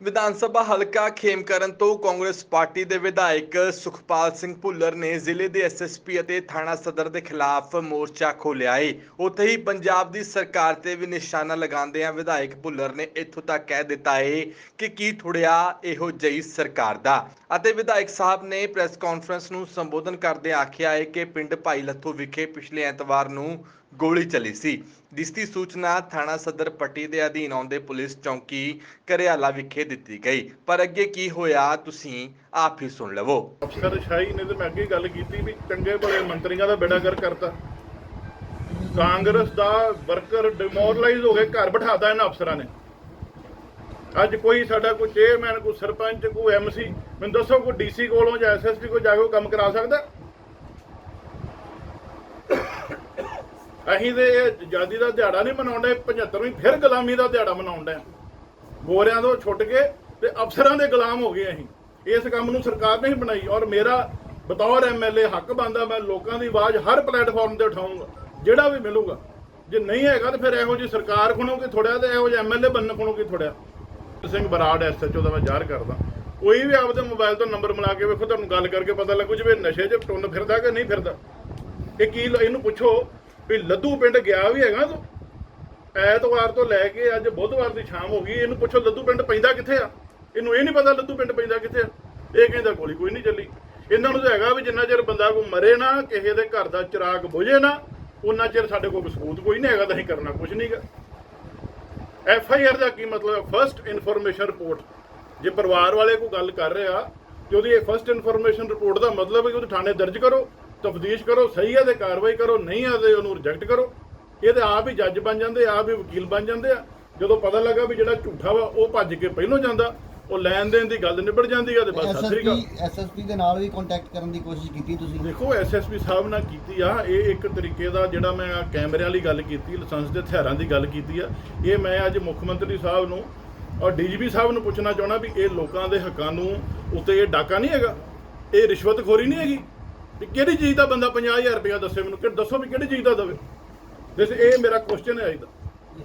ਵਿਧਾਨ ਸਭਾ ਹਲਕਾ ਖੇਮਕਰਨ ਤੋਂ ਕਾਂਗਰਸ ਪਾਰਟੀ ਦੇ ਵਿਧਾਇਕ ਸੁਖਪਾਲ ਸਿੰਘ ਭੁੱਲਰ ਨੇ ਜ਼ਿਲ੍ਹੇ ਦੇ ਐਸਐਸਪੀ ਅਤੇ ਥਾਣਾ ਸਦਰ ਦੇ ਖਿਲਾਫ ਮੋਰਚਾ ਖੋਲ੍ਹਿਆ ਏ। ਉੱਥੇ ਹੀ ਪੰਜਾਬ ਦੀ ਸਰਕਾਰ ਤੇ ਵੀ ਨਿਸ਼ਾਨਾ ਲਗਾਉਂਦਿਆਂ ਵਿਧਾਇਕ ਭੁੱਲਰ ਨੇ ਇੱਥੋਂ ਤੱਕ ਕਹਿ ਦਿੱਤਾ ਹੈ ਕਿ ਕੀ ਥੁੜਿਆ ਇਹੋ ਜਿਹੀ ਸਰਕਾਰ ਦਾ। ਅਤੇ ਵਿਧਾਇਕ ਸਾਹਿਬ ਨੇ ਪ੍ਰੈਸ ਕਾਨਫਰੰਸ ਨੂੰ ਸੰਬੋਧਨ ਕਰਦਿਆਂ ਆਖਿਆ ਹੈ ਕਿ ਪਿੰਡ ਭਾਈ ਲੱਥੂ ਵਿਖੇ ਪਿਛਲੇ ਐਤਵਾਰ ਨੂੰ ਗੋਲੀ ਚੱਲੀ ਸੀ। ਜਿਸ ਦੀ ਸੂਚਨਾ ਥਾਣਾ ਸਦਰ ਪੱਟੀ ਦੇ ਅਧੀਨ ਆਉਂਦੇ ਪੁਲਿਸ ਚੌਂਕੀ ਕਰਿਆਲਾ ਵਿਖੇ ਦਿੱਤੀ ਗਈ। ਪਰ ਅੱਗੇ ਕੀ ਹੋਇਆ, ਤੁਸੀਂ ਆਪ ਹੀ ਸੁਣ ਲਵੋ। ਅਫਸਰਸ਼ਾਹੀ ਨੇ ਤੇ ਮੈਂ ਅੱਗੇ ਗੱਲ ਕੀਤੀ ਵੀ ਚੰਗੇ ਭਲੇ ਮੰਤਰੀਆਂ ਦਾ ਬੇੜਾ ਕਰ ਕਰਤਾ। ਕਾਂਗਰਸ ਦਾ ਵਰਕਰ ਡਿਮੋਰਲਾਈਜ਼ ਹੋ ਕੇ ਘਰ ਬਿਠਾਤਾ ਇਹਨਾਂ ਅਫਸਰਾਂ ਨੇ। ਅੱਜ ਕੋਈ ਸਾਡਾ ਕੋਈ ਚੇਅਰਮੈਨ, ਕੋਈ ਸਰਪੰਚ, ਕੋਈ ਐਮਸੀ ਮੈਨੂੰ ਦੱਸੋ, ਕੋਈ ਡੀਸੀ ਕੋਲੋਂ ਜਾਂ ਐਸਐਸਪੀ ਕੋਲ ਜਾ ਕੇ ਕੰਮ ਕਰਾ ਸਕਦਾ? ਅਸੀਂ ਤੇ ਇਹ ਆਜ਼ਾਦੀ ਦਾ ਦਿਹਾੜਾ ਨਹੀਂ ਮਨਾਉਂਦੇ 75ਵੀਂ ਫਿਰ ਗੁਲਾਮੀ ਦਾ ਦਿਹਾੜਾ ਮਨਾਉਂਦੇ ਆ ਗੋਰਿਆਂ ਤੋਂ ਛੁੱਟ ਕੇ ਤੇ ਅਫਸਰਾਂ ਦੇ ਗੁਲਾਮ ਹੋ ਗਏ ਅਸੀਂ। ਇਸ ਕੰਮ ਨੂੰ ਸਰਕਾਰ ਨੇ ਹੀ ਬਣਾਈ ਔਰ ਮੇਰਾ ਬਤੌਰ ਐਮਐਲਏ ਹੱਕ ਬਣਦਾ, ਮੈਂ ਲੋਕਾਂ ਦੀ ਆਵਾਜ਼ ਹਰ ਪਲੇਟਫਾਰਮ ਤੇ ਉਠਾਊਂਗਾ, ਜਿਹੜਾ ਵੀ ਮਿਲੂਗਾ। ਜੇ ਨਹੀਂ ਹੈਗਾ ਤਾਂ ਫਿਰ ਇਹੋ ਜੀ ਸਰਕਾਰ ਖੁਣੋ ਕਿ ਥੋੜਿਆ ਤੇ ਇਹੋ ਜਿਹਾ ਐਮਐਲਏ ਬਣਨ ਖੁਣੋ ਕਿ ਥੋੜਿਆ ਸਿੰਘ ਬਰਾੜ ਐਸਐਚਓ ਦਾ ਮੈਂ ਜ਼ਾਹਰ ਕਰਦਾ। ਕੋਈ ਵੀ ਆਪਦੇ ਮੋਬਾਈਲ ਤੋਂ ਨੰਬਰ ਮਿਲਾ ਕੇ ਵੇਖੋ, ਤੁਹਾਨੂੰ ਗੱਲ ਕਰਕੇ ਪਤਾ ਲੱਗੂ ਜਿਵੇਂ ਨਸ਼ੇ 'ਚ ਟੁੰਨ ਫਿਰਦਾ ਕਿ ਨਹੀਂ ਫਿਰਦਾ। ਇਹ ਕੀ ਇਹਨੂੰ ਪੁੱਛੋ ਵੀ ਲੱਦੂ ਪਿੰਡ ਗਿਆ ਵੀ ਹੈਗਾ ਤੂੰ। ਐਤਵਾਰ ਤੋਂ ਲੈ ਕੇ ਅੱਜ ਬੁੱਧਵਾਰ ਦੀ ਸ਼ਾਮ ਹੋ ਗਈ, ਇਹਨੂੰ ਪੁੱਛੋ ਲੱਦੂ ਪਿੰਡ ਪੈਂਦਾ ਕਿੱਥੇ ਆ? ਇਹਨੂੰ ਇਹ ਨਹੀਂ ਪਤਾ ਲੱਦੂ ਪਿੰਡ ਪੈਂਦਾ ਕਿੱਥੇ ਆ। ਇਹ ਕਹਿੰਦਾ ਗੋਲੀ ਕੋਈ ਨਹੀਂ ਚੱਲੀ। ਇਹਨਾਂ ਨੂੰ ਤਾਂ ਹੈਗਾ ਵੀ ਜਿੰਨਾ ਚਿਰ ਬੰਦਾ ਕੋ ਮਰੇ ਨਾ, ਕਿਸੇ ਦੇ ਘਰ ਦਾ ਚਿਰਾਗ ਬੁਝੇ ਨਾ ਉਹਨਾਂ ਚਿਰ ਸਾਡੇ ਕੋਲ ਸਬੂਤ ਕੋਈ ਨਹੀਂ ਹੈਗਾ ਤਾਂ ਅਸੀਂ ਕਰਨਾ ਕੁਝ ਨਹੀਂਗਾ ਐਫ ਆਈ ਆਰ ਦਾ ਕੀ ਮਤਲਬ ਫਰਸਟ ਇਨਫੋਰਮੇਸ਼ਨ ਰਿਪੋਰਟ ਜੇ ਪਰਿਵਾਰ ਵਾਲੇ ਕੋਈ ਗੱਲ ਕਰ ਰਿਹਾ, ਤੇ ਉਹਦੀ ਇਹ ਫਰਸਟ ਇਨਫੋਰਮੇਸ਼ਨ ਰਿਪੋਰਟ ਦਾ ਮਤਲਬ ਹੈ ਕਿ ਉਹਦੇ ਥਾਣੇ ਦਰਜ ਕਰੋ। ਤਫਤੀਸ਼ ਕਰੋ ਸਹੀ ਹੈ ਤੇ ਕਾਰਵਾਈ ਕਰੋ ਨਹੀਂ ਹੈ ਤੇ ਉਹਨੂੰ ਰਿਜੈਕਟ ਕਰੋ। ਇਹ ਤੇ ਆਪ ਹੀ ਜੱਜ ਬਣ ਜਾਂਦੇ ਆਪ ਹੀ ਵਕੀਲ ਬਣ ਜਾਂਦੇ ਆ। ਜਦੋਂ ਪਤਾ ਲੱਗਾ ਵੀ ਜਿਹੜਾ ਝੂਠਾ ਵਾ ਉਹ ਭੱਜ ਕੇ ਪਹਿਲੋਂ ਜਾਂਦਾ ਉਹ ਲੈਣ ਦੇਣ ਦੀ ਗੱਲ ਨਿਬੜ ਜਾਂਦੀ ਆ ਤੇ ਬਸ ਸਤਿ ਸ੍ਰੀ ਅਕਾਲ। ਐਸਐਸਪੀ ਦੇ ਨਾਲ ਵੀ ਕੰਟੈਕਟ ਕਰਨ ਦੀ ਕੋਸ਼ਿਸ਼ ਕੀਤੀ ਤੁਸੀਂ? ਦੇਖੋ ਐਸਐਸਪੀ ਸਾਹਿਬ ਨਾਲ ਕੀਤੀ ਆ ਇਹ ਇੱਕ ਤਰੀਕੇ ਦਾ ਜਿਹੜਾ ਮੈਂ ਆਹ ਕੈਮਰਿਆਂ ਵਾਲੀ ਗੱਲ ਕੀਤੀ ਲਾਇਸੈਂਸ ਦੇ ਹਥਿਆਰਾਂ ਦੀ ਗੱਲ ਕੀਤੀ ਆ। ਇਹ ਮੈਂ ਅੱਜ ਮੁੱਖ ਮੰਤਰੀ ਸਾਹਿਬ ਨੂੰ ਔਰ ਡੀਜੀਪੀ ਸਾਹਿਬ ਨੂੰ ਪੁੱਛਣਾ ਚਾਹਣਾ ਵੀ ਇਹ ਲੋਕਾਂ ਦੇ ਹੱਕਾਂ ਨੂੰ ਉੱਤੇ ਇਹ ਡਾਕਾ ਨਹੀਂ ਹੈਗਾ? ਇਹ ਰਿਸ਼ਵਤਖੋਰੀ ਨਹੀਂ ਹੈਗੀ? ਵੀ ਕਿਹੜੀ ਚੀਜ਼ ਦਾ ਬੰਦਾ 50000 ਰੁਪਇਆ ਦੱਸੇ ਮੈਨੂੰ? ਕਿ ਦੱਸੋ ਵੀ ਕਿਹੜੀ ਚੀਜ਼ ਦਾ ਦਵੇ? ਦਿਸ ਇਹ ਮੇਰਾ ਕੁਐਸਚਨ ਹੈ ਅੱਜ ਦਾ।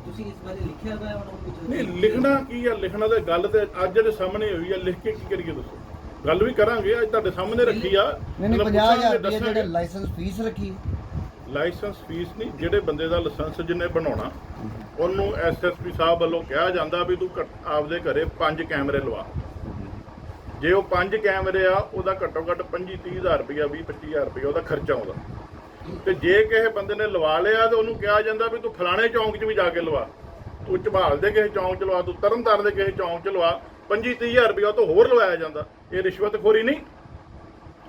ਤੁਸੀਂ ਇਸ ਬਾਰੇ ਲਿਖਿਆ ਹੋਇਆ ਉਹਨਾਂ ਨੂੰ ਨਹੀਂ ਲਿਖਣਾ ਕੀ ਆ ਲਿਖਣਾ ਤੇ ਗੱਲ ਤੇ ਅੱਜ ਦੇ ਸਾਹਮਣੇ ਹੋਈ ਆ ਲਿਖ ਕੇ ਕੀ ਕਰੀਏ ਦੱਸੋ? ਗੱਲ ਵੀ ਕਰਾਂਗੇ। ਅੱਜ ਤੁਹਾਡੇ ਸਾਹਮਣੇ ਰੱਖੀ ਆ। ਨਹੀਂ ਨਹੀਂ ਮਤਲਬ 50000 ਪੁੱਛਾਂਗੇ, ਰੁਪਏ ਜਿਹੜੇ। ਲਾਇਸੈਂਸ ਫੀਸ ਰੱਖੀ। ਲਾਇਸੈਂਸ ਫੀਸ ਨਹੀਂ ਜਿਹੜੇ ਬੰਦੇ ਦਾ ਲਾਇਸੈਂਸ ਜਿਹਨੇ ਬਣਾਉਣਾ ਉਹਨੂੰ ਐਸਐਸਪੀ ਸਾਹਿਬ ਵੱਲੋਂ ਕਿਹਾ ਜਾਂਦਾ ਵੀ ਤੂੰ ਆਪਦੇ ਘਰੇ ਪੰਜ ਕੈਮਰੇ ਲਵਾ। ਜੇ ਉਹ ਪੰਜ ਕੈਮਰੇ ਆ, ਉਹਦਾ ਘੱਟੋ ਘੱਟ 25 30000 ਰੁਪਇਆ 20 25000 ਰੁਪਇਆ ਉਹਦਾ ਖਰਚਾ ਆਉਂਦਾ। ਤੇ ਜੇ ਕਿਸੇ ਬੰਦੇ ਨੇ ਲਵਾ ਲਿਆ ਤੇ ਉਹਨੂੰ ਕਿਹਾ ਜਾਂਦਾ ਵੀ ਤੂੰ ਫਲਾਣੇ ਚੌਂਕ 'ਚ ਵੀ ਜਾ ਕੇ ਲਵਾ। ਤੂੰ ਝਬਾਲ ਦੇ ਕਿਸੇ ਚੌਂਕ 'ਚ ਲਵਾ, ਤੂੰ ਤਰਨਤਾਰਨ ਦੇ ਕਿਸੇ ਚੌਂਕ 'ਚ ਲਵਾ 25 30000 ਰੁਪਇਆ ਉਹ ਤੋਂ ਹੋਰ ਲਵਾਇਆ ਜਾਂਦਾ। ਇਹ ਰਿਸ਼ਵਤਖੋਰੀ ਨਹੀਂ।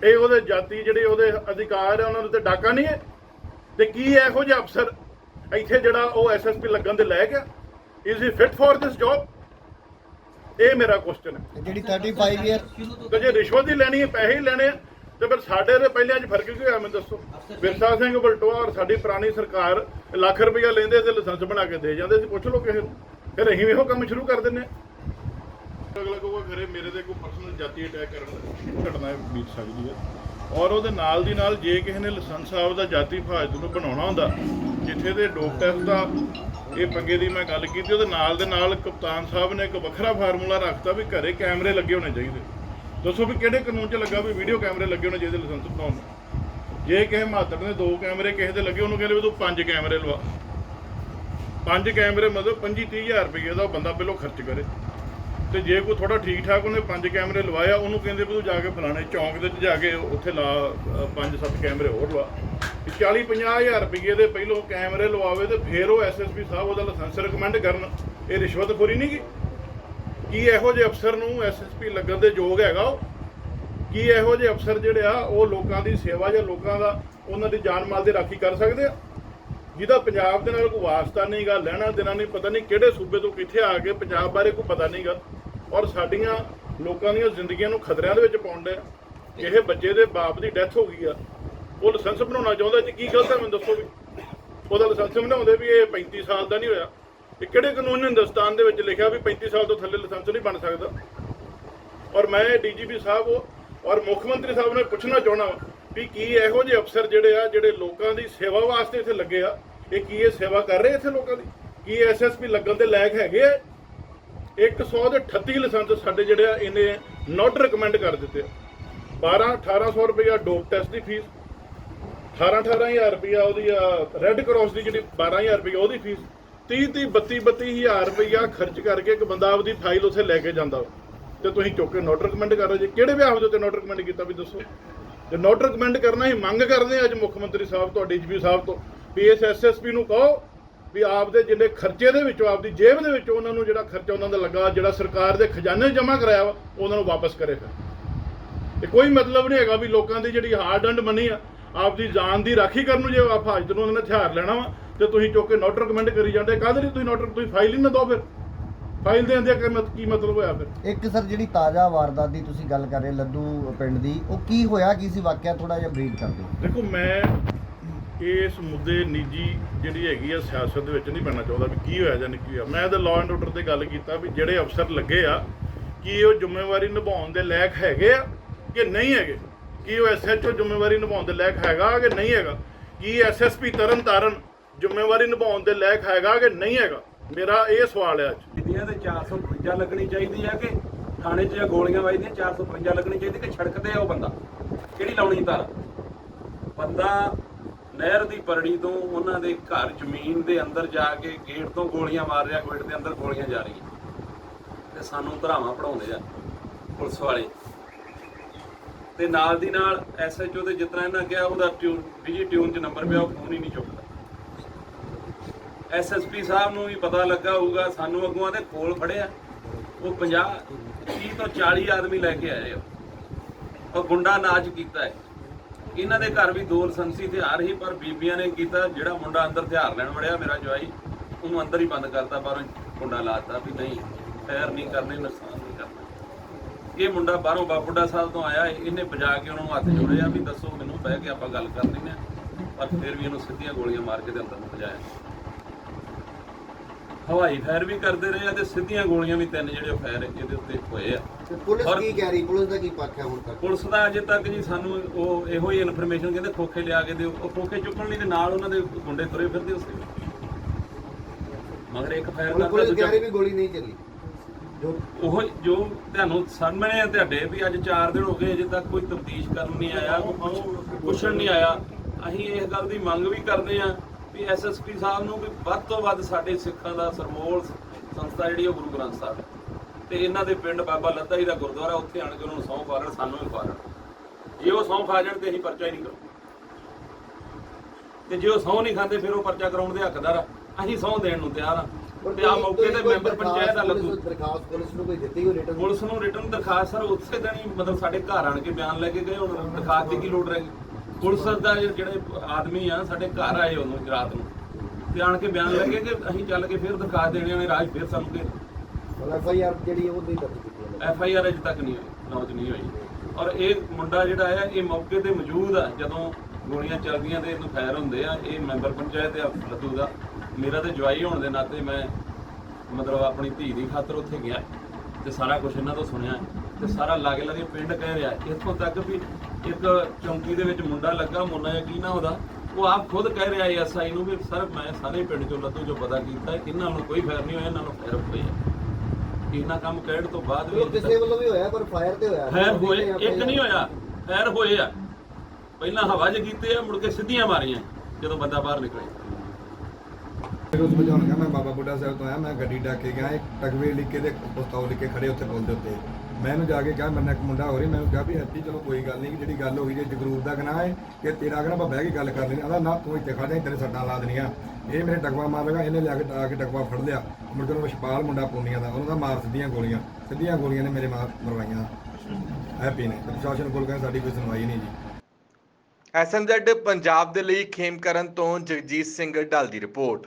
ਇਹ ਉਹਦੇ ਜਾਤੀ ਜਿਹੜੇ ਉਹਦੇ ਅਧਿਕਾਰ ਆ, ਉਹਨਾਂ ਨੂੰ ਤੇ ਡਾਕਾ ਨਹੀਂ ਹੈ। ਤੇ ਕੀ ਹੈ ਇਹੋ ਜਿਹਾ ਅਫਸਰ? ਇੱਥੇ ਜਿਹੜਾ ਉਹ ਐਸਐਸਪੀ ਲੱਗਣ ਦੇ ਲੈ ਗਿਆ। Is he fit for this job ਇਹ ਮੇਰਾ ਕੁਐਸਚਨ ਹੈ। ਜਿਹੜੀ 35 ਇਅਰ ਤੋਂ ਜੇ ਰਿਸ਼ਵਤ ਹੀ ਲੈਣੀ ਹੈ ਪੈਸੇ ਹੀ ਲੈਣੇ ਆ ਤੇ ਫਿਰ ਸਾਡੇ ਦੇ ਪਹਿਲਿਆਂ 'ਚ ਫ਼ਰਕ ਕੀ ਹੋਇਆ ਮੈਨੂੰ ਦੱਸੋ? ਵਿਰਸਾ ਸਿੰਘ ਬਲਟੋਆ ਔਰ ਸਾਡੀ ਪੁਰਾਣੀ ਸਰਕਾਰ ਲੱਖ ਰੁਪਇਆ ਲੈਂਦੇ ਤੇ ਲਾਇਸੈਂਸ ਬਣਾ ਕੇ ਦੇ ਜਾਂਦੇ ਸੀ ਪੁੱਛ ਲਓ ਕਿਸੇ ਨੂੰ। ਫਿਰ ਅਸੀਂ ਵੀ ਇਹੋ ਕੰਮ ਸ਼ੁਰੂ ਕਰ ਦਿੰਨੇ। ਅਗਲਾ ਕਹੂਗਾ ਘਰੇ ਮੇਰੇ ਤੇ ਕੋਈ ਪਰਸਨਲ ਜਾਤੀ ਅਟੈਕ ਕਰਨ ਦਾ ਘਟਨਾ ਬੀਤ ਸਕਦੀ ਹੈ। ਔਰ ਉਹਦੇ ਨਾਲ ਦੀ ਨਾਲ ਜੇ ਕਿਸੇ ਨੇ ਲਾਇਸੈਂਸ ਸਾਹਿਬ ਦਾ ਜਾਤੀ ਫਾਜ਼ਤ ਨੂੰ ਬਣਾਉਣਾ ਹੁੰਦਾ ਜਿੱਥੇ ਦੇ ਡੋਪ ਟੈਸਟ ਦਾ ਇਹ ਪੰਗੇ ਦੀ ਮੈਂ ਗੱਲ ਕੀਤੀ, ਉਹਦੇ ਨਾਲ ਦੇ ਨਾਲ ਕਪਤਾਨ ਸਾਹਿਬ ਨੇ ਇੱਕ ਵੱਖਰਾ ਫਾਰਮੂਲਾ ਰੱਖਤਾ ਵੀ ਘਰੇ ਕੈਮਰੇ ਲੱਗੇ ਹੋਣੇ ਚਾਹੀਦੇ। ਦੱਸੋ ਵੀ ਕਿਹੜੇ ਕਾਨੂੰਨ 'ਚ ਲੱਗਾ ਵੀ ਵੀਡੀਓ ਕੈਮਰੇ ਲੱਗੇ ਹੋਣੇ ਚਾਹੀਦੇ ਲਾਇਸੈਂਸ ਬਣਾਉਣ ਨੂੰ? ਜੇ ਕਿਸੇ ਮਾਤਰ ਨੇ ਦੋ ਕੈਮਰੇ ਕਿਸੇ ਦੇ ਲੱਗੇ, ਉਹਨੂੰ ਕਹਿੰਦੇ ਵੀ ਤੂੰ ਪੰਜ ਕੈਮਰੇ ਲਵਾ। ਪੰਜ ਕੈਮਰੇ ਮਤਲਬ 25 30000 ਰੁਪਏ ਦਾ ਉਹ ਬੰਦਾ ਪਹਿਲਾਂ ਖਰਚ ਕਰੇ। ਤੇ ਜੇ ਕੋਈ ਥੋੜਾ ਠੀਕ ਠਾਕ ਉਹਨੇ ਪੰਜ ਕੈਮਰੇ ਲਵਾਇਆ, ਉਹਨੂੰ ਕਹਿੰਦੇ ਵੀ ਤੂੰ ਜਾ ਕੇ ਫਲਾਣੇ ਚੌਂਕ ਦੇ ਵਿੱਚ ਜਾ ਕੇ ਉੱਥੇ ਲਾ ਪੰਜ ਸੱਤ ਕੈਮਰੇ ਹੋਰ ਲਵਾ। 40 50000 ਰੁਪਏ ਦੇ ਪਹਿਲੋਂ ਕੈਮਰੇ ਲਵਾਵੇ ਤੇ ਫਿਰ ਉਹ ਐਸਐਸਪੀ ਸਾਹਿਬ ਉਹਦਾ ਲਾਇਸੈਂਸ ਰეკਮੈਂਡ ਕਰਨ। ਇਹ ਰਿਸ਼ਵਤਖੋਰੀ ਨਹੀਂ ਗੀ ਕੀ ਇਹੋ ਜਿਹੇ ਅਫਸਰ ਨੂੰ ਐਸਐਸਪੀ ਲੱਗਣ ਦੇ ਯੋਗ ਹੈਗਾ ਉਹ? ਕੀ ਇਹੋ ਜਿਹੇ ਅਫਸਰ ਜਿਹੜੇ ਆ, ਉਹ ਲੋਕਾਂ ਦੀ ਸੇਵਾ ਜਾਂ ਲੋਕਾਂ ਦਾ ਉਹਨਾਂ ਦੀ ਜਾਨ ਮਾਲ ਦੀ ਰਾਖੀ ਕਰ ਸਕਦੇ ਆ? ਜਿਹਦਾ ਪੰਜਾਬ ਦੇ ਨਾਲ ਕੋਈ ਵਾਸਤਾ ਨਹੀਂ ਨਹੀਂਗਾ ਲੈਣਾ ਦੇਣਾ ਨਹੀਂ, ਪਤਾ ਨਹੀਂ ਕਿਹੜੇ ਸੂਬੇ ਤੋਂ ਕਿੱਥੇ ਆ ਕੇ ਪੰਜਾਬ ਬਾਰੇ ਕੋਈ ਪਤਾ ਨਹੀਂ ਗਾ। ਔਰ ਸਾਡੀਆਂ ਲੋਕਾਂ ਦੀਆਂ ਜ਼ਿੰਦਗੀਆਂ ਨੂੰ ਖਤਰਿਆਂ ਦੇ ਵਿੱਚ ਪਾਉਣ ਡਿਆ। ਇਹ ਬੱਚੇ ਦੇ ਬਾਪ ਦੀ ਡੈਥ ਹੋ ਗਈ ਆ। ਉਹ ਲਾਇਸੈਂਸ ਬਣਾਉਣਾ ਚਾਹੁੰਦਾ ਤੇ ਕੀ ਗਲਤ ਹੈ ਮੈਨੂੰ ਦੱਸੋ ਵੀ। ਉਹਦਾ ਲਾਇਸੈਂਸ ਬਣਾਉਂਦੇ ਵੀ ਇਹ 35 ਸਾਲ ਦਾ ਨਹੀਂ ਹੋਇਆ। ਇਹ ਕਿਹੜੇ ਕਾਨੂੰਨ ਹਿੰਦੁਸਤਾਨ ਦੇ ਵਿੱਚ ਲਿਖਿਆ ਵੀ 35 ਸਾਲ ਤੋਂ ਥੱਲੇ ਲਾਇਸੈਂਸ ਨਹੀਂ ਬਣ ਸਕਦਾ? ਔਰ ਮੈਂ ਡੀਜੀਪੀ ਸਾਹਿਬ ਔਰ ਮੁੱਖ ਮੰਤਰੀ ਸਾਹਿਬ ਨੇ ਪੁੱਛਣਾ ਚਾਹਣਾ ਵੀ ਕੀ ਇਹੋ ਜਿਹੇ ਅਫਸਰ ਜਿਹੜੇ ਆ, ਜਿਹੜੇ ਲੋਕਾਂ ਦੀ ਸੇਵਾ ਵਾਸਤੇ ਇੱਥੇ ਲੱਗੇ ਆ, ਇਹ ਕੀ ਇਹ ਸੇਵਾ ਕਰ ਰਹੇ ਇੱਥੇ ਲੋਕਾਂ ਦੀ? ਕੀ ਐਸਐਸਪੀ ਲੱਗਣ ਦੇ ਲਾਇਕ ਹੈਗੇ ਆ? 100 ਦੇ 38 ਲਾਇਸੈਂਸ ਸਾਡੇ ਜਿਹੜੇ ਆ, ਇਹਨੇ ਨਾਟ ਰეკਮੈਂਡ ਕਰ ਦਿੱਤੇ ਆ। 12 1800 ਰੁਪਇਆ ਡੋਪ ਟੈਸਟ ਦੀ ਫੀਸ 18 18000 ਰੁਪਇਆ ਉਹਦੀ ਰੈੱਡ ਕਰਾਸ ਦੀ ਜਿਹੜੀ 12000 ਰੁਪਇਆ ਉਹਦੀ ਫੀਸ 30 30 32 32000 ਰੁਪਇਆ ਖਰਚ ਕਰਕੇ ਇੱਕ ਬੰਦਾ ਆਪਦੀ ਫਾਈਲ ਉੱਥੇ ਲੈ ਕੇ ਜਾਂਦਾ ਤੇ ਤੁਸੀਂ ਚੁੱਕ ਕੇ ਨੋਟ ਰეკਮੈਂਡ ਕਰ ਰਹੇ ਜੇ। ਕਿਹੜੇ ਵਿਆਹ ਦੇ ਉੱਤੇ ਨੋਟ ਰეკਮੈਂਡ ਕੀਤਾ ਵੀ ਦੱਸੋ? ਤੇ ਨੋਟ ਰეკਮੈਂਡ ਕਰਨਾ ਹੀ ਮੰਗ ਕਰਦੇ ਆ ਅੱਜ ਮੁੱਖ ਮੰਤਰੀ ਸਾਹਿਬ ਤੋਂ, ਡੀ ਜੀ ਪੀ ਸਾਹਿਬ ਤੋਂ, ਵੀ ਇਸ ਪੀ ਨੂੰ ਕਹੋ ਵੀ ਆਪਦੇ ਜਿੰਨੇ ਖਰਚੇ ਦੇ ਵਿੱਚੋਂ, ਆਪਦੀ ਜੇਬ ਦੇ ਵਿੱਚੋਂ ਉਹਨਾਂ ਨੂੰ ਜਿਹੜਾ ਖਰਚਾ ਉਹਨਾਂ ਦਾ ਲੱਗਾ, ਜਿਹੜਾ ਸਰਕਾਰ ਦੇ ਖਜ਼ਾਨੇ ਜਮ੍ਹਾਂ ਕਰਾਇਆ ਵਾ, ਉਹਨਾਂ ਨੂੰ ਵਾਪਸ ਕਰੇ ਫਿਰ। ਤੇ ਕੋਈ ਮਤਲਬ ਨਹੀਂ ਹੈਗਾ ਵੀ ਲੋਕਾਂ ਦੀ ਜਿਹੜੀ ਹਾਰਡ ਐਂਡ ਮਨੀ ਆ ਆਪਦੀ ਜਾਨ ਦੀ ਰਾਖੀ ਕਰਨ ਨੂੰ ਜੇ ਆਪ ਹਾਜ਼ਰ ਨੂੰ ਉਹਨਾਂ ਨੇ ਹਥਿਆਰ ਲੈਣਾ ਵਾ ਤੇ ਤੁਸੀਂ ਚੁੱਕ ਕੇ ਨੋਟ ਰეკਮੈਂਡ ਕਰੀ ਜਾਂਦੇ ਕਾਹਦੇ ਲਈ ਤੁਸੀਂ ਨੋਟ ਤੁਸੀਂ ਫਾਈਲ ਹੀ ਨਾ ਦਿਓ ਫਿਰ। ਫਾਈਲ ਦੇ ਕੀ ਮਤਲਬ ਹੋਇਆ ਫਿਰ? ਇੱਕ ਸਰ ਜਿਹੜੀ ਤਾਜ਼ਾ ਵਾਰਦਾਤ ਦੀ ਤੁਸੀਂ ਗੱਲ ਕਰ ਰਹੇ ਲੱਡੂ ਪਿੰਡ ਦੀ ਉਹ ਕੀ ਹੋਇਆ ਕੀ ਸੀ ਵਾਕਿਆ ਥੋੜਾ ਜਿਹਾ ਬਰੀਫ ਕਰ ਦਿਓ। ਦੇਖੋ ਮੈਂ ਇਸ ਮੁੱਦੇ ਨਿੱਜੀ ਜਿਹੜੀ ਹੈਗੀ ਆ ਸਿਆਸਤ ਦੇ ਵਿੱਚ ਨਹੀਂ ਪੈਣਾ ਚਾਹੁੰਦਾ ਵੀ ਕੀ ਹੋਇਆ ਜਾਂ ਨਹੀਂ ਕੀ ਹੋਇਆ। ਮੈਂ ਤਾਂ ਲਾਅ ਐਂਡ ਆਰਡਰ ਤੇ ਗੱਲ ਕੀਤਾ ਵੀ ਜਿਹੜੇ ਅਫਸਰ ਲੱਗੇ ਆ ਕੀ ਉਹ ਜ਼ਿੰਮੇਵਾਰੀ ਨਿਭਾਉਣ ਦੇ ਲਾਇਕ ਹੈਗੇ ਆ ਕਿ ਨਹੀਂ ਹੈਗੇ? ਕੀ ਉਹ ਐਸਐਚਓ ਜ਼ਿੰਮੇਵਾਰੀ ਨਿਭਾਉਣ ਦੇ ਲਾਇਕ ਹੈਗਾ ਕਿ ਨਹੀਂ ਹੈਗਾ? ਕੀ ਐਸਐਸਪੀ ਤਰਨ ਤਾਰਨ ਜ਼ਿੰਮੇਵਾਰੀ ਨਿਭਾਉਣ ਦੇ ਲਾਇਕ ਹੈਗਾ ਕਿ ਨਹੀਂ ਹੈਗਾ? ਮੇਰਾ ਇਹ ਸਵਾਲ ਹੈ ਅੱਜ। ਗੱਡੀਆਂ ਤੇ 455 ਲੱਗਣੀ ਚਾਹੀਦੀ ਹੈ ਕਿ ਥਾਣੇ 'ਚ ਜਾਂ ਗੋਲੀਆਂ ਵੱਜਦੀਆਂ 455 ਲੱਗਣੀ ਚਾਹੀਦੀ ਕਿ ਸੜਕ ਆ ਉਹ ਬੰਦਾ? ਕਿਹੜੀ ਲਾਉਣੀ ਧਾਰਾ ਬੰਦਾ ਨਹਿਰ ਦੀ ਪਰੜੀ ਤੋਂ ਉਹਨਾਂ ਦੇ ਘਰ ਜ਼ਮੀਨ ਦੇ ਅੰਦਰ ਜਾ ਕੇ ਗੇਟ ਤੋਂ ਗੋਲੀਆਂ ਮਾਰ ਰਿਹਾ ਗੇਟ ਦੇ ਅੰਦਰ ਗੋਲੀਆਂ ਜਾ ਰਹੀਆਂ। ਤੇ ਸਾਨੂੰ ਧਰਾਵਾਂ ਪੜਾਉਂਦੇ ਆ ਪੁਲਿਸ ਵਾਲੇ। ਤੇ ਨਾਲ ਦੀ ਨਾਲ ਐਸਐਚਓ ਤੇ ਜਿਤਨਾ ਇਹਨਾਂ ਕਿਹਾ, ਉਹਦਾ ਟਿਊਨ ਬਿਜ਼ੀ ਟਿਊਨ 'ਚ ਨੰਬਰ ਪਿਆ, ਉਹ ਫੋਨ ਹੀ ਨਹੀਂ ਚੁੱਕਦਾ। ਐਸਐਸਪੀ ਸਾਹਿਬ ਨੂੰ ਵੀ ਪਤਾ ਲੱਗਾ ਹੋਊਗਾ, ਸਾਨੂੰ ਅੱਗੋਂ ਦੇ ਕੋਲ ਫੜਿਆ ਉਹ 50 30 ਤੋਂ 40 ਆਦਮੀ ਲੈ ਕੇ ਆਏ ਉਹ ਉਹ ਗੁੰਡਾ ਨਾਚ ਕੀਤਾ ਹੈ। ਇਹਨਾਂ ਦੇ ਘਰ ਵੀ ਦੋ ਲਾਇਸੈਂਸੀ ਹਥਿਆਰ ਹੀ ਪਰ ਬੀਬੀਆਂ ਨੇ ਕੀਤਾ, ਜਿਹੜਾ ਮੁੰਡਾ ਅੰਦਰ ਹਥਿਆਰ ਲੈਣ ਵੜਿਆ, ਮੇਰਾ ਜਵਾਈ, ਉਹਨੂੰ ਅੰਦਰ ਹੀ ਬੰਦ ਕਰਤਾ, ਬਾਹਰੋਂ ਕੁੰਡਾ ਲਾਤਾ ਵੀ ਨਹੀਂ, ਫੈਰ ਨਹੀਂ ਕਰਨੇ ਨੁਕਸਾਨ। ਇਹ ਮੁੰਡਾ ਬਾਹਰੋਂ ਬਾਬੂਡਾ ਸਾਹਿਬ ਤੋਂ ਆਇਆ ਇਹਨੇ ਵਜਾ ਕੇ ਉਹਨਾਂ ਹੱਥ ਜੋੜਿਆ ਵੀ ਦੱਸੋ ਮੈਨੂੰ ਬਹਿ ਕੇ ਆਪਾਂ ਗੱਲ ਕਰਨੀ ਹੈ। ਪਰ ਫਿਰ ਵੀ ਇਹਨੂੰ ਸਿੱਧੀਆਂ ਗੋਲੀਆਂ ਮਾਰ ਕੇ ਤੇ ਅੰਦਰ ਨੂੰ ਭਜਾਇਆ। ਹਵਾਈ ਫਾਇਰ ਵੀ ਕਰਦੇ ਰਹੇ ਆ ਤੇ ਸਿੱਧੀਆਂ ਗੋਲੀਆਂ ਵੀ ਤਿੰਨ ਜਿਹੜੇ ਫਾਇਰ ਇਹਦੇ ਉੱਤੇ ਹੋਏ ਆ। ਪੁਲਿਸ ਕੀ ਕਹਿ ਰਹੀ? ਪੁਲਿਸ ਦਾ ਕੀ ਪੱਖ ਹੈ ਹੁਣ ਤੱਕ? ਪੁਲਿਸ ਦਾ ਅਜੇ ਤੱਕ ਜੀ ਸਾਨੂੰ ਉਹ ਇਹੋ ਹੀ ਇਨਫੋਰਮੇਸ਼ਨ ਕਹਿੰਦੇ ਖੋਖੇ ਲਿਆ ਕੇ ਦਿਓ। ਉਹ ਖੋਖੇ ਚੁੱਕਣ ਲਈ ਤੇ ਨਾਲ ਉਹਨਾਂ ਦੇ ਗੁੰਡੇ ਤੁਰੇ ਫਿਰਦੇ ਉਸੇ ਮਗਰ ਇੱਕ ਫਾਇਰ ਰਹੀ ਦੂਜਾ ਵੀ ਗੋਲੀ ਨਹੀਂ ਚੱਲੀ। ਜੋ ਉਹ ਜੋ ਤੁਹਾਨੂੰ ਸਾਹਮਣੇ ਆ ਤੁਹਾਡੇ ਵੀ ਅੱਜ 4 ਦਿਨ ਹੋ ਗਏ, ਅਜੇ ਤੱਕ ਕੋਈ ਤਬਦੀਸ਼ ਕਰਨ ਨਹੀਂ ਆਇਆ, ਕੋਈ ਪੁੱਛਣ ਨਹੀਂ ਆਇਆ। ਅਸੀਂ ਇਸ ਗੱਲ ਦੀ ਮੰਗ ਵੀ ਕਰਦੇ ਆ ਵੀ ਐਸਐਸਪੀ ਸਾਹਿਬ ਨੂੰ ਵੀ ਵੱਧ ਤੋਂ ਵੱਧ ਸਾਡੇ ਸਿੱਖਾਂ ਦਾ ਸਰਮੋਲ ਸੰਸਥਾ ਜਿਹੜੀ ਉਹ ਗੁਰੂ ਗ੍ਰੰਥ ਸਾਹਿਬ ਹੈ। ਤੇ ਇਹਨਾਂ ਦੇ ਪਿੰਡ ਬਾਬਾ ਲੱਦਾ ਜੀ ਦਾ ਗੁਰਦੁਆਰਾ ਉੱਥੇ ਆਣ ਕੇ ਉਹਨਾਂ ਨੂੰ ਸਹੁੰ ਪਾੜਨ ਸਾਨੂੰ ਵੀ ਪਾੜਨ ਜੇ ਉਹ ਸਹੁੰ ਖਾ ਜਾਣ ਤੇ ਅਸੀਂ ਪਰਚਾ ਹੀ ਨਹੀਂ ਕਰਾਂਗੇ ਤੇ ਜੇ ਉਹ ਸਹੁੰ ਨਹੀਂ ਖਾਂਦੇ, ਫਿਰ ਉਹ ਪਰਚਾ ਕਰਾਉਣ ਦੇ ਹੱਕਦਾਰ ਆ। ਅਸੀਂ ਸਹੁੰ ਦੇਣ ਨੂੰ ਤਿਆਰ ਆ। ਤੇ ਆ ਮੌਕੇ ਤੇ ਮੈਂਬਰ ਪੰਚਾਇਤ ਦਾ ਲੱਗੂ। ਦਰਖਾਸਤ ਪੁਲਿਸ ਨੂੰ ਕੋਈ ਦਿੱਤੀ ਹੋ ਰਿਟਰਨ ਪੁਲਿਸ ਨੂੰ ਰਿਟਰਨ ਦਰਖਾਸਤ ਸਰ ਉਸੇ ਦਿਨ ਹੀ ਮਤਲਬ ਸਾਡੇ ਘਰ ਆਣ ਕੇ ਬਿਆਨ ਲੈ ਕੇ ਗਏ ਹੁਣ ਦਰਖਾਸਤ ਦੀ ਕੀ ਲੋੜ ਰਹਿ ਗਈ। ਪੁਲਿਸ ਦਾ ਜਿਹੜੇ ਆਦਮੀ ਆ ਸਾਡੇ ਘਰ ਆਏ ਉਹਨੂੰ ਰਾਤ ਨੂੰ। ਤੇ ਆਣ ਕੇ ਬਿਆਨ ਲੈ ਕੇ ਕਿ ਅਸੀਂ ਚੱਲ ਕੇ ਫਿਰ ਦਰਖਾਸਤ ਦੇਣੀ ਉਹਨੇ ਰਾਜ ਫਿਰ ਸਾਨੂੰ ਕਿ ਐਫ ਆਈ ਆਰ ਜਿਹੜੀ ਉਹ ਨਹੀਂ ਦਰਜ ਕੀਤੀ ਐਫ ਆਈ ਆਰ ਅਜੇ ਤੱਕ ਨਹੀਂ ਹੋਈ ਨੌਜ ਨਹੀਂ ਹੋਈ। ਔਰ ਇਹ ਮੁੰਡਾ ਜਿਹੜਾ ਆ ਇਹ ਮੌਕੇ ਤੇ ਮੌਜੂਦ ਆ ਜਦੋਂ ਗੋਲੀਆਂ ਚੱਲਦੀਆਂ ਤੇ ਇਹਨੂੰ ਫਾਇਰ ਹੁੰਦੇ ਆ ਇਹ ਮੈਂਬਰ ਪੰਚਾਇਤ ਆ ਲੱਦੂ ਦਾ। ਮੇਰਾ ਤੇ ਜਵਾਈ ਹੋਣ ਦੇ ਨਾਤੇ ਮੈਂ ਮਤਲਬ ਆਪਣੀ ਧੀ ਦੀ ਖਾਤਰ ਉੱਥੇ ਗਿਆ ਤੇ ਸਾਰਾ ਕੁਝ ਇਹਨਾਂ ਤੋਂ ਸੁਣਿਆ ਤੇ ਸਾਰਾ ਲਾਗੇ ਲਾਗੇ ਪਿੰਡ ਕਹਿ ਰਿਹਾ ਇੱਥੋਂ ਤੱਕ ਵੀ ਇੱਕ ਚੌਂਕੀ ਦੇ ਵਿੱਚ ਮੁੰਡਾ ਲੱਗਾ ਮੁੰਨਾ ਕੀ ਨਾ ਉਹਦਾ ਉਹ ਆਪ ਖੁਦ ਕਹਿ ਰਿਹਾ ਐਸਆਈ ਨੂੰ ਵੀ ਸਰ ਮੈਂ ਸਾਰੇ ਪਿੰਡ ਚੋਂ ਲੱਦੂ ਜੋ ਪਤਾ ਕੀਤਾ ਇਹਨਾਂ ਨੂੰ ਕੋਈ ਫਾਇਰ ਨਹੀਂ ਹੋਇਆ ਇਹਨਾਂ ਨੂੰ ਫਾਇਰ ਹੋਏ ਆ ਇਹਨਾਂ ਕੰਮ ਕਹਿਣ ਤੋਂ ਬਾਅਦ ਵੀ ਕਿਸੇ ਵੱਲੋਂ ਵੀ ਹੋਇਆ ਪਰ ਫਾਇਰ ਤੇ ਹੋਇਆ। ਫੈਰ ਹੋਏ ਇੱਕ ਨਹੀਂ ਹੋਇਆ ਫੈਰ ਹੋਏ ਆ। ਪਹਿਲਾਂ ਹਵਾ 'ਚ ਕੀਤੇ ਆ ਮੁੜ ਕੇ ਸਿੱਧੀਆਂ ਮਾਰੀਆਂ ਜਦੋਂ ਬੰਦਾ ਬਾਹਰ ਨਿਕਲੇ। ਫਿਰ ਉਸ ਵਜੋਂ ਗਿਆ ਮੈਂ ਬਾਬਾ ਬੁੱਢਾ ਸਾਹਿਬ ਤੋਂ ਆਇਆ, ਮੈਂ ਗੱਡੀ ਡਾਕ ਕੇ ਗਿਆ, ਇੱਕ ਟਗਵੇ ਲਿਖ ਕੇ ਤੇ ਪਸਤੌਲ ਲਿਖ ਕੇ ਖੜੇ ਉੱਥੇ ਪੁੱਲ ਦੇ ਉੱਤੇ। ਮੈਂ ਇਹਨੂੰ ਜਾ ਕੇ ਕਿਹਾ, ਮੇਰੇ ਨਾਲ ਇੱਕ ਮੁੰਡਾ ਹੋ ਰਹੀ, ਮੈਂ ਕਿਹਾ ਵੀ ਅੱਤੀ ਚਲੋ ਕੋਈ ਗੱਲ ਨਹੀਂ, ਜਿਹੜੀ ਗੱਲ ਹੋ ਗਈ, ਜੇ ਜਗਰੂਪ ਦਾ ਗਨਾਹ ਹੈ ਕਿ ਤੇਰਾ ਅਗਰ ਆਪਾਂ ਬਹਿ ਕੇ ਗੱਲ ਕਰ ਲੈਣੀ ਆਦਾ ਨਾ, ਤੂੰ ਇੱਥੇ ਖੜ ਤੇਰੇ ਸੱਟਾਂ ਲਾ ਦੇਣੀਆਂ। ਇਹ ਮੇਰੇ ਡਗਵਾ ਮਾਰ ਲਗਾ ਇਹਨੇ ਲਿਆ ਕੇ, ਆ ਕੇ ਡਗਵਾ ਫੜ ਲਿਆ। ਮੁੜ ਕੇ ਉਹਨੂੰ ਵਿਸ਼ਪਾਲ ਮੁੰਡਾ ਪੂਨੀਆਂ ਦਾ, ਉਹਨੂੰ ਦਾ ਮਾਰ ਸਿੱਧੀਆਂ ਗੋਲੀਆਂ ਸਿੱਧੀਆਂ ਗੋਲੀਆਂ ਨੇ ਮੇਰੇ ਮਾਰ ਮਰਵਾਈਆਂ। ਹੈਪੀ ਨੇ। ਪ੍ਰਸ਼ਾਸਨ ਕੋਲ ਕਹਿੰਦੇ, ਸਾਡੀ ਕੋਈ ਸੁਣਵਾਈ ਨਹੀਂ ਜੀ। ਐਸਐਮਜ਼ੈਡ ਪੰਜਾਬ ਦੇ ਲਈ ਖੇਮਕਰਨ ਤੋਂ ਜਗਜੀਤ ਸਿੰਘ ਢਾਲ ਦੀ report.